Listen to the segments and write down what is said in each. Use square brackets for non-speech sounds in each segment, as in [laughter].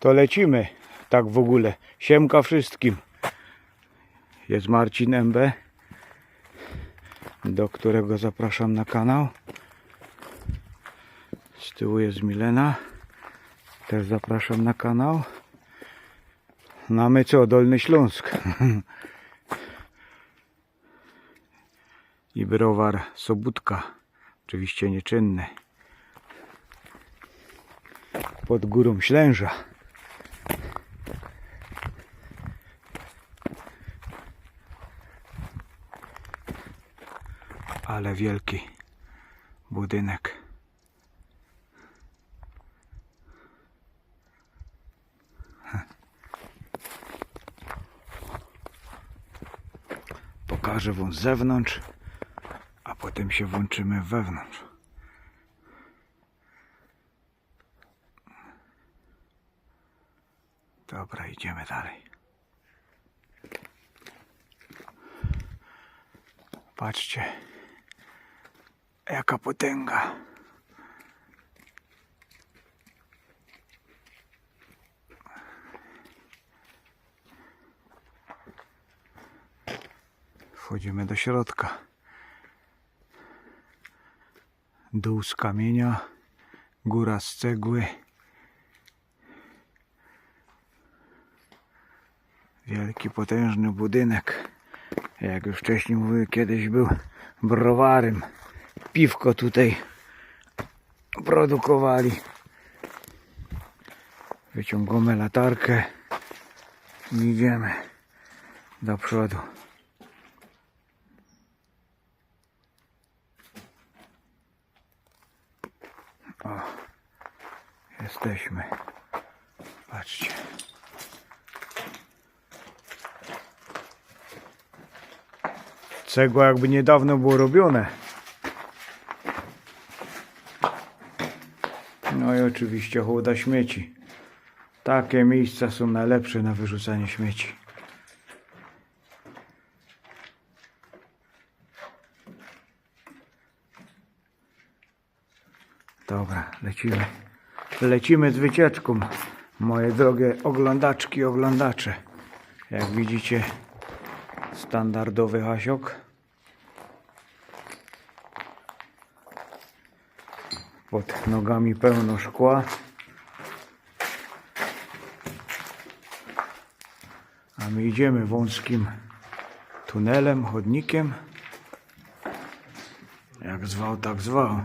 To lecimy. Tak w ogóle. Siemka wszystkim. Jest Marcin MB, do którego zapraszam na kanał. Z tyłu jest Milena. Też zapraszam na kanał. No a my co? Dolny Śląsk. [laughs] I browar Sobótka. Oczywiście nieczynny. Pod górą Ślęża. Ale wielki budynek. Pokażę wam z zewnątrz, a potem się włączymy wewnątrz. Dobra, idziemy dalej. Patrzcie, jaka potęga. Wchodzimy do środka. Dół z kamienia, góra z cegły. Wielki, potężny budynek. Jak już wcześniej mówiłem, kiedyś był browarem. Piwko tutaj produkowali. Wyciągamy latarkę i idziemy do przodu. O, jesteśmy. Patrzcie. Cegła jakby niedawno było robione. No i oczywiście hołda śmieci. Takie miejsca są najlepsze na wyrzucanie śmieci. Dobra, lecimy. Lecimy z wycieczką. Moje drogie oglądaczki, oglądacze. Jak widzicie, standardowy hasiok. Pod nogami pełno szkła. A my idziemy wąskim tunelem, chodnikiem. Jak zwał, tak zwał.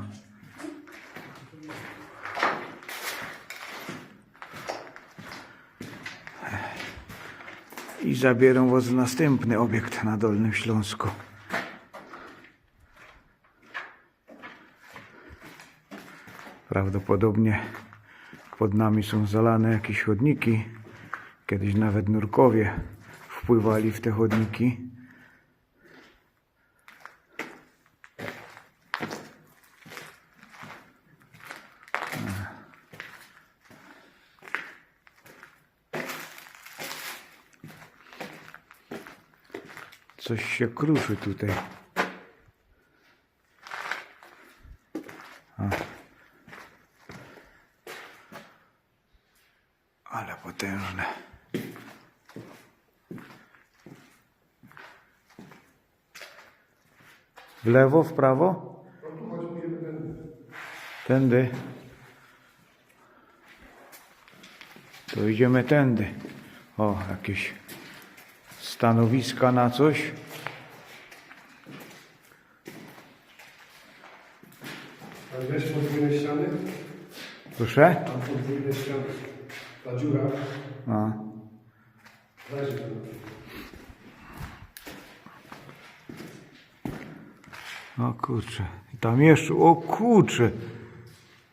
I zabieram was w następny obiekt na Dolnym Śląsku. Prawdopodobnie pod nami są zalane jakieś chodniki. Kiedyś nawet nurkowie wpływali w te chodniki. Coś się kruszy tutaj. A. Ale potężne. W lewo, w prawo? Tędy. To idziemy tędy. O, jakieś stanowiska na coś. A wiesz podwójne ściany? Proszę? Tam podwójne ściany. Ta dziura. A. Leży tam. O kurczę. Tam jeszcze, o kurczę.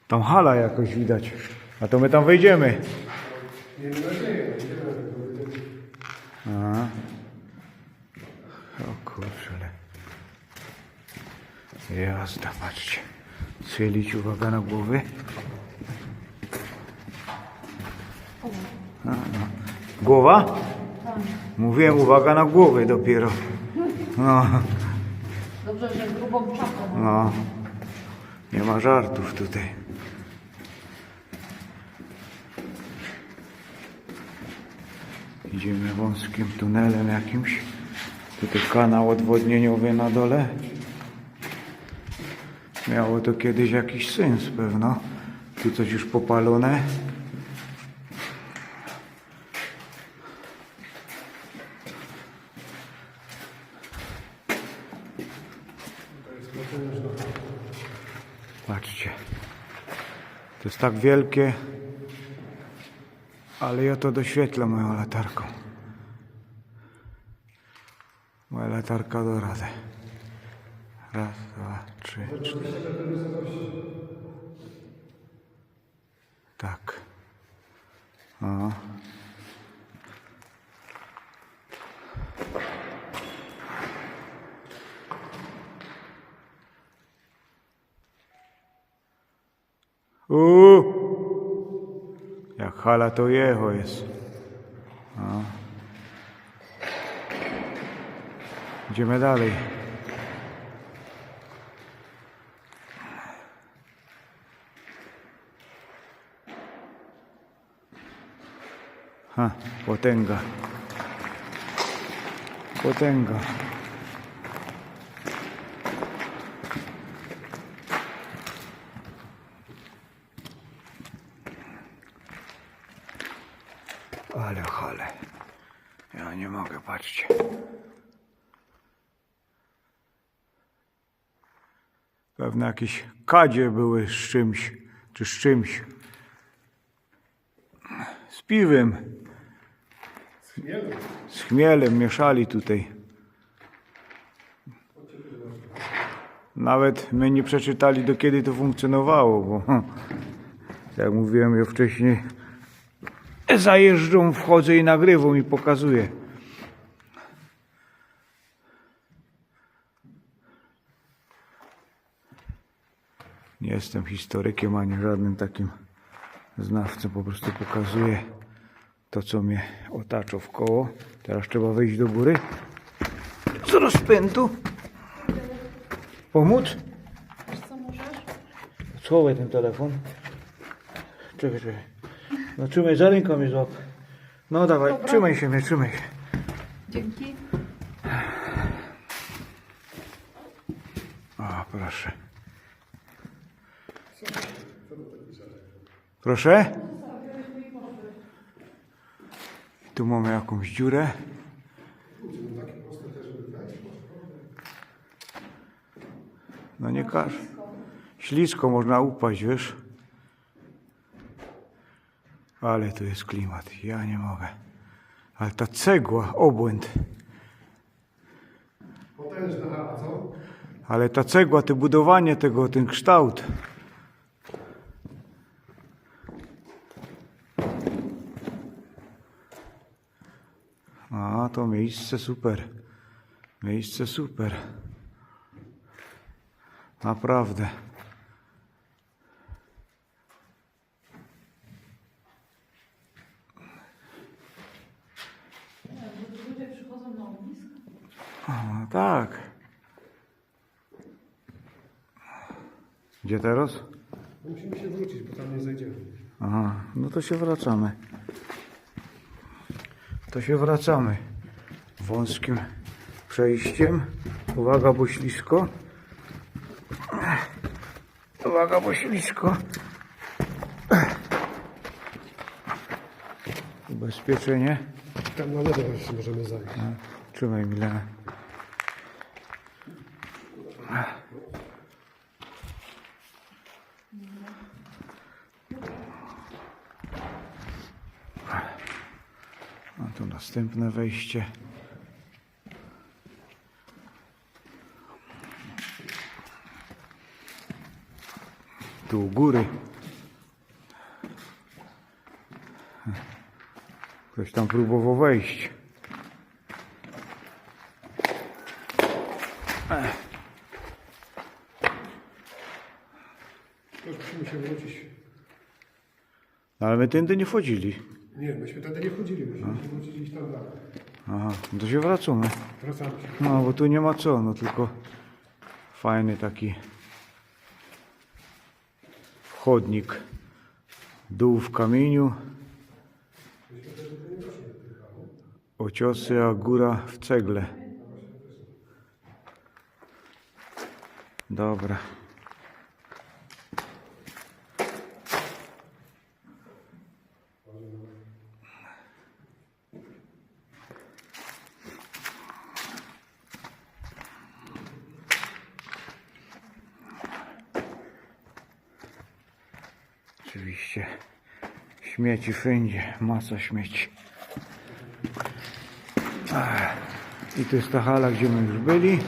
Tam hala jakoś widać. A to my tam wejdziemy. Patrzcie. Strzelić uwaga na głowy. No. Głowa? Mówiłem uwaga na głowę dopiero. No. Dobrze, że grubą czapką. No. Nie ma żartów tutaj. Idziemy wąskim tunelem jakimś. Tutaj kanał odwodnieniowy na dole. Miało to kiedyś jakiś sens pewno. Tu coś już popalone. Patrzcie. To jest tak wielkie, ale ja to doświetlę moją latarką. Moja latarka do rady. Raz, dwa, trzy, cztery. Tak. O. Uuu. Jak hala to jeho jest. No. Idziemy dalej. Ha, potęga. Potęga. Ale chale. Ja nie mogę, patrzcie. Pewne jakieś kadzie były z czymś, czy z czymś. Z piwem. Z chmielem mieszali tutaj. Nawet my nie przeczytali do kiedy to funkcjonowało, bo hm, jak mówiłem już wcześniej, zajeżdżą, wchodzę i nagrywą i pokazuję. Nie jestem historykiem ani żadnym takim znawcą, po prostu pokazuję to, co mnie otacza w koło. Teraz trzeba wejść do góry z rozpędu. Pomóc? Co możesz? Schowaj ten telefon. Czekaj, czekaj. No trzymaj, za ręką mnie złap. No dawaj, Dobra. trzymaj się mnie, trzymaj się. Dzięki. O, proszę. Proszę? Tu mamy jakąś dziurę. No nie każ. Ślisko można upaść, wiesz? Ale tu jest klimat. Ja nie mogę. Ale ta cegła, obłęd. Potężna co? Ale ta cegła, to budowanie tego, ten kształt. A, to miejsce super. Miejsce super. Naprawdę. Ludzie przychodzą na ognisko. A, tak. Gdzie teraz? Musimy się wrócić, bo tam nie zejdziemy. Aha, no to się wracamy. To się wracamy. Wąskim przejściem. Uwaga, bo ślisko. Uwaga, bo ślisko. Ubezpieczenie. Tam na lewo jeszcze możemy zajść. Trzymaj Milena. A tu następne wejście. Tu u góry. Ktoś tam próbował wejść. Już musimy się wrócić. No, ale my tędy nie wchodzili. Nie, myśmy wtedy nie chodzili, musimy się tam dalej. Aha, no to się wracamy. Wracamy się. No, bo tu nie ma co, no tylko fajny taki chodnik. Dół w kamieniu. ociosy, a góra w cegle. Dobra. Oczywiście śmieci wszędzie, masa śmieci. I to jest ta hala, gdzie my już byli.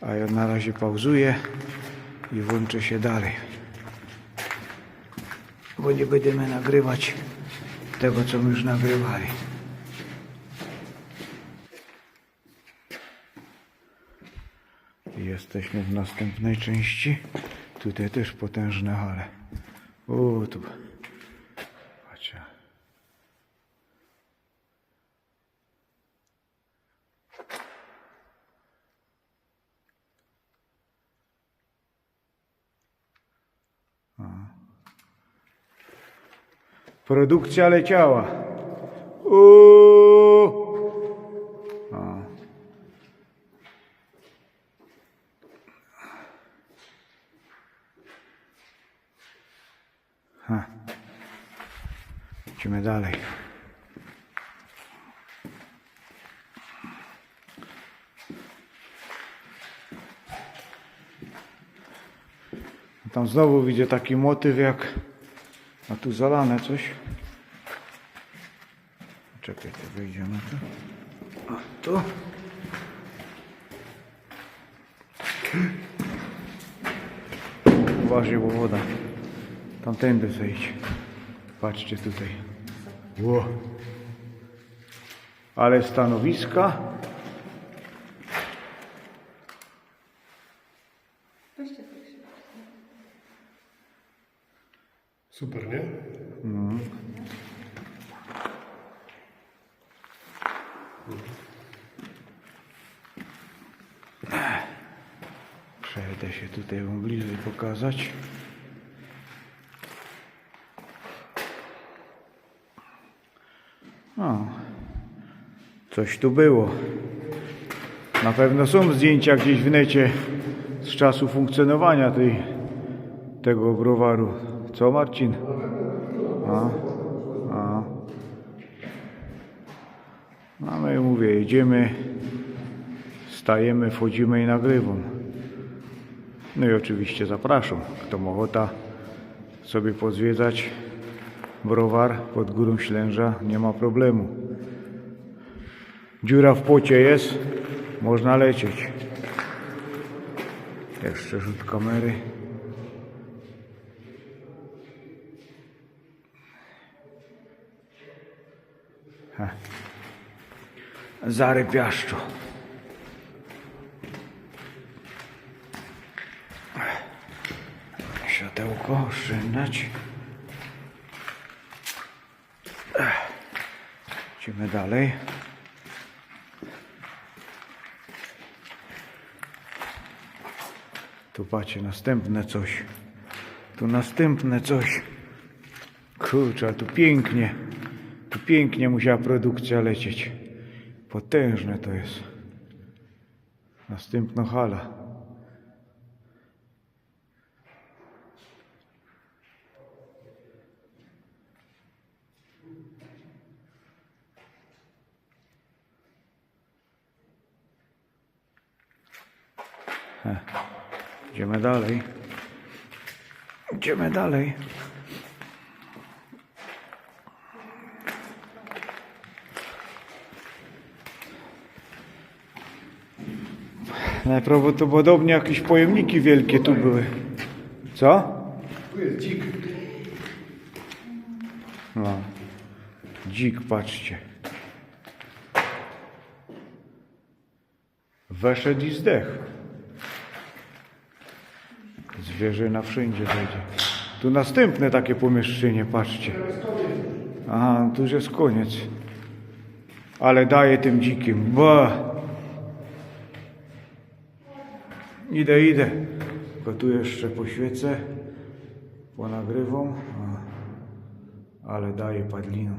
A ja na razie pauzuję i włączę się dalej. Bo nie będziemy nagrywać tego, co my już nagrywali. Jesteśmy w następnej części. Tutaj też potężne hale. O, tu. A. Produkcja leciała. Uuu. A. Ha. Idziemy dalej. Tam znowu widzę taki motyw jak... A tu zalane coś. Czekaj, wyjdziemy tu. A tu. Uważaj, bo woda. Tamtędy zejdź. Patrzcie tutaj. Ło. Ale stanowiska. Weźcie tak się. Super, nie? Przejdę się tutaj wam bliżej pokazać. O, coś tu było. Na pewno są zdjęcia gdzieś w necie z czasu funkcjonowania tej, tego browaru. Co Marcin? A, a. No my mówię, jedziemy, stajemy, wchodzimy i nagrywam. No i oczywiście zapraszam, kto ma ochota sobie pozwiedzać browar pod górą Ślęża, nie ma problemu. Dziura w płocie jest, można lecieć. Jeszcze rzut kamery. Ha. Zarypiaszczo. Światełko oszczędzać. Idziemy dalej. Tu patrzcie, następne coś. Tu następne coś. Kurczę, tu pięknie. Pięknie musiała produkcja lecieć. Potężne to jest. Następna hala. Idziemy dalej. Idziemy dalej. Najprawdopodobniej jakieś pojemniki wielkie tu były. Co? Tu jest dzik. No. Dzik, patrzcie. Weszedł i zdechł. Zwierzyna wszędzie wejdzie. Tu następne takie pomieszczenie, patrzcie. Aha, tu już jest koniec. Ale daje tym dzikim. Ba. Idę, idę. Tylko tu jeszcze poświecę. ponagrywą, a, ale daje padliną.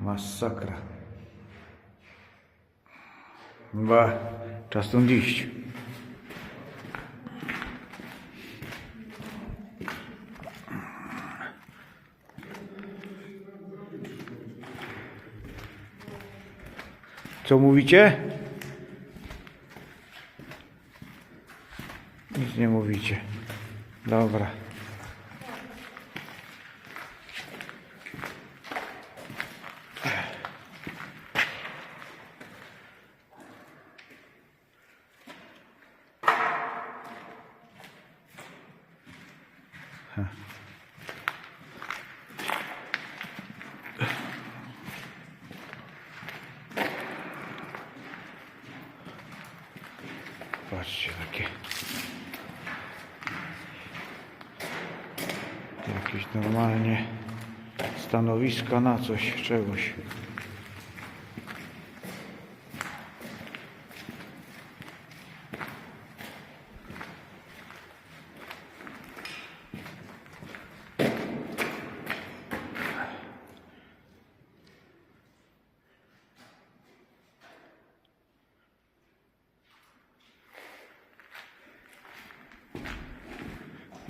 Masakra. Ba, czas stąd iść. Co mówicie? Nic nie mówicie. Dobra. Patrzcie, takie. Jakieś normalnie stanowiska na coś, czegoś.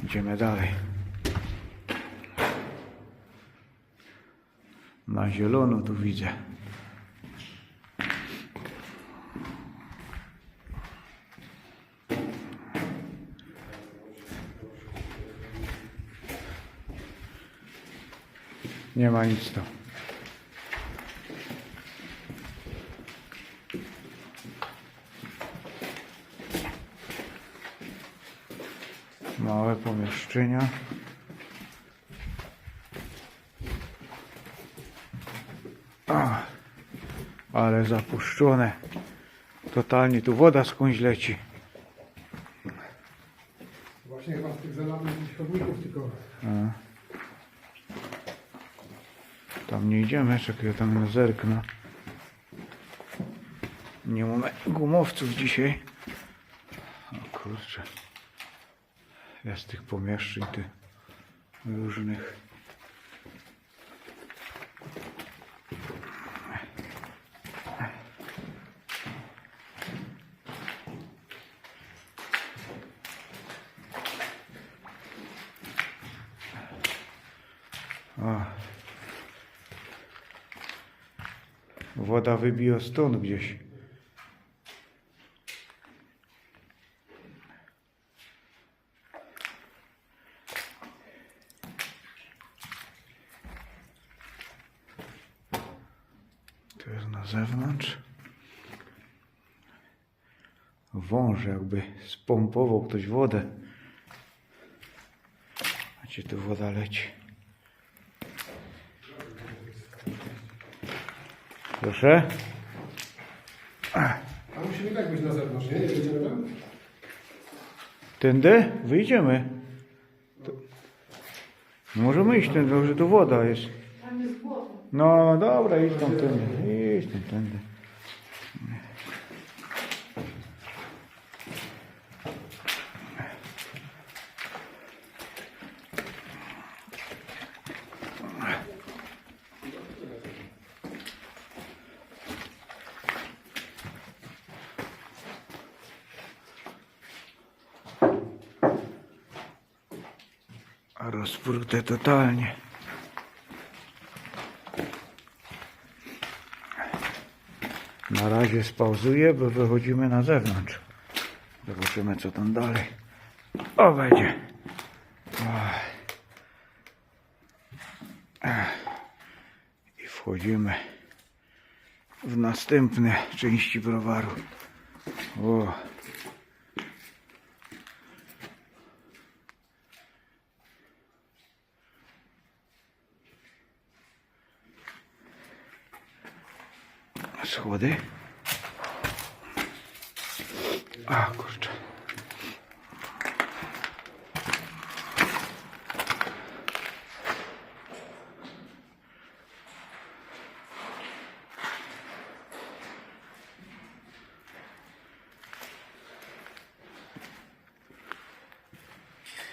Idziemy dalej. Na zielono tu widzę. Nie ma nic tu. Małe pomieszczenia. Ale zapuszczone. Totalnie tu woda skądś leci. Właśnie chyba z tych zalanych chodników tylko. A. Tam nie idziemy, czekaj, ja tam zerknę. Nie mamy gumowców dzisiaj. O kurczę. Jest tych pomieszczeń, tych różnych. Woda wybija stąd gdzieś. To jest na zewnątrz. Wąż jakby spompował ktoś wodę. Gdzie tu woda leci? Proszę? A musimy tak być na zewnątrz, nie? Nie będziemy tam? Tędy? Wyjdziemy. To... Możemy iść tędy, że tu woda jest. Tam jest błoto. No dobra, idź tam tędy. Idź tam tędy. A totalnie. Na razie spauzuję, bo wychodzimy na zewnątrz. Zobaczymy co tam dalej. O. Ach. I wchodzimy w następne części browaru. O. Schody. A kurczę.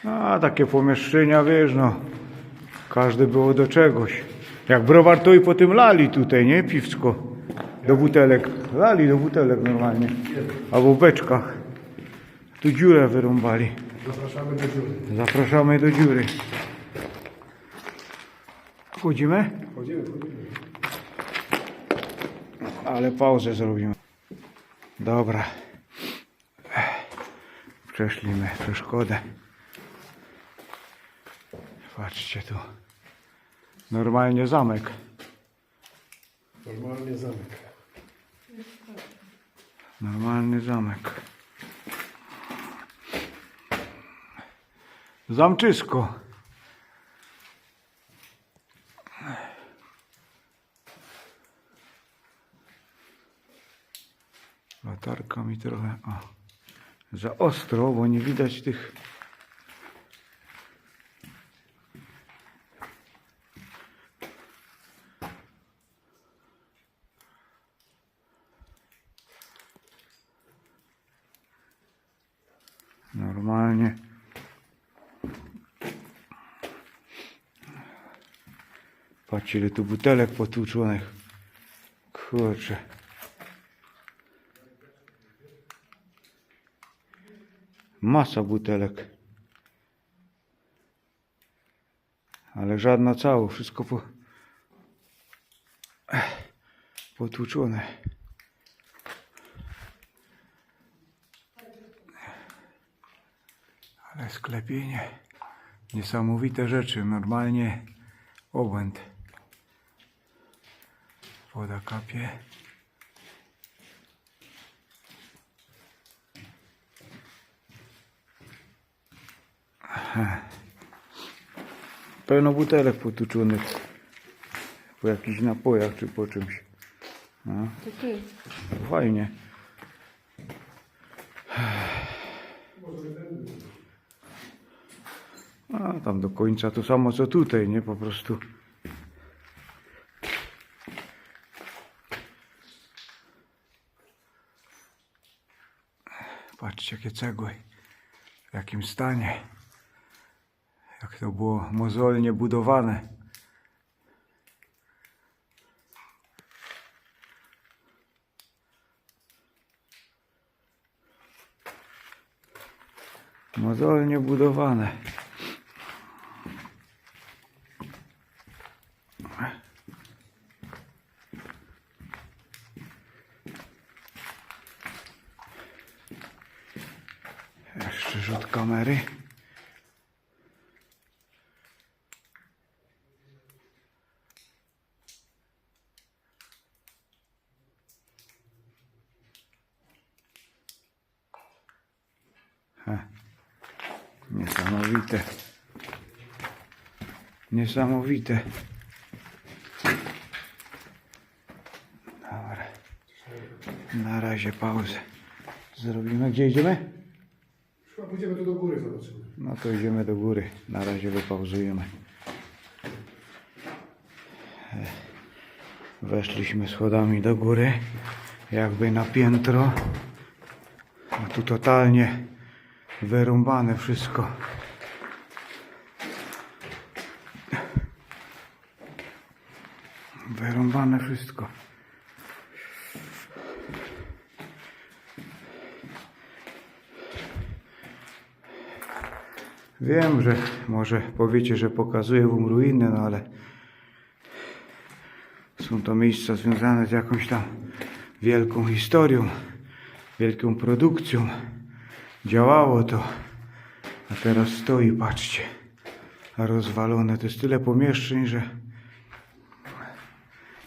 A takie pomieszczenia, wiesz, no. Każde było do czegoś. Jak browar to i po tym lali tutaj, nie? Piwsko. Do butelek. Lali do butelek normalnie. Albo w beczkach. Tu dziurę wyrąbali. Zapraszamy do dziury. Zapraszamy do dziury. Chodzimy? Chodzimy, chodzimy. Ale pauzę zrobimy. Dobra. Przeszliśmy przeszkodę. Patrzcie tu. Normalnie zamek. Normalnie zamek. Normalny zamek. Zamczysko. Latarka mi trochę o, za ostro, bo nie widać tych. Normalnie. Ile tu butelek potłuczonych. Kurczę. Masa butelek. Ale żadna cało, wszystko po... Potłuczone. Ale sklepienie. Niesamowite rzeczy. Normalnie obłęd. Woda kapie. Aha. Pełno butelek potłuczonych. Po jakichś napojach czy po czymś. No, To ty. fajnie. A tam do końca to samo co tutaj, nie? Po prostu. Patrzcie jakie cegły. W jakim stanie. Jak to było mozolnie budowane. Mozolnie budowane. Jeszcze rzut kamery. Ha. Niesamowite. Niesamowite. Dobra. Na razie pauzę. Zrobimy. Gdzie idziemy? Chyba pójdziemy tu do góry, zobaczymy. No to idziemy do góry. Na razie wypauzujemy. Weszliśmy schodami do góry, jakby na piętro. A tu totalnie wyrąbane wszystko. Wyrąbane wszystko. Wiem, że może powiecie, że pokazuję wam ruiny, no ale są to miejsca związane z jakąś tam wielką historią, wielką produkcją. Działało to, a teraz stoi, patrzcie, rozwalone. To jest tyle pomieszczeń, że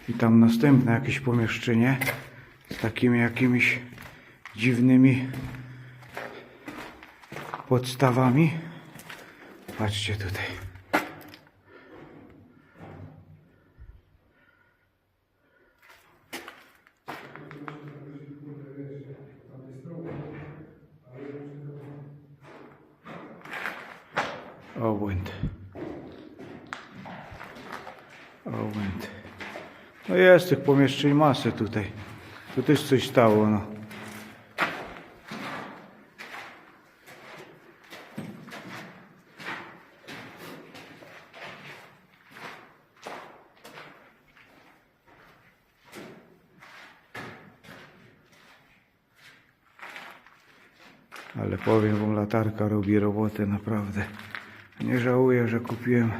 i tam następne jakieś pomieszczenie z takimi jakimiś dziwnymi podstawami. Patrzcie tutaj. Augment. No jest tych pomieszczeń masę tutaj. Tu też coś stało, no. Ale powiem wam, latarka robi robotę naprawdę. Nie żałuję, że kupiłem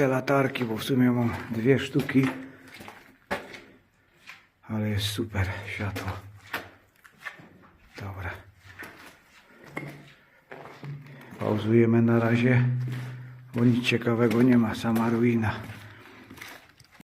te latarki, bo w sumie mam dwie sztuki. Ale jest super światło. Dobra. Pauzujemy na razie, bo nic ciekawego nie ma, sama ruina.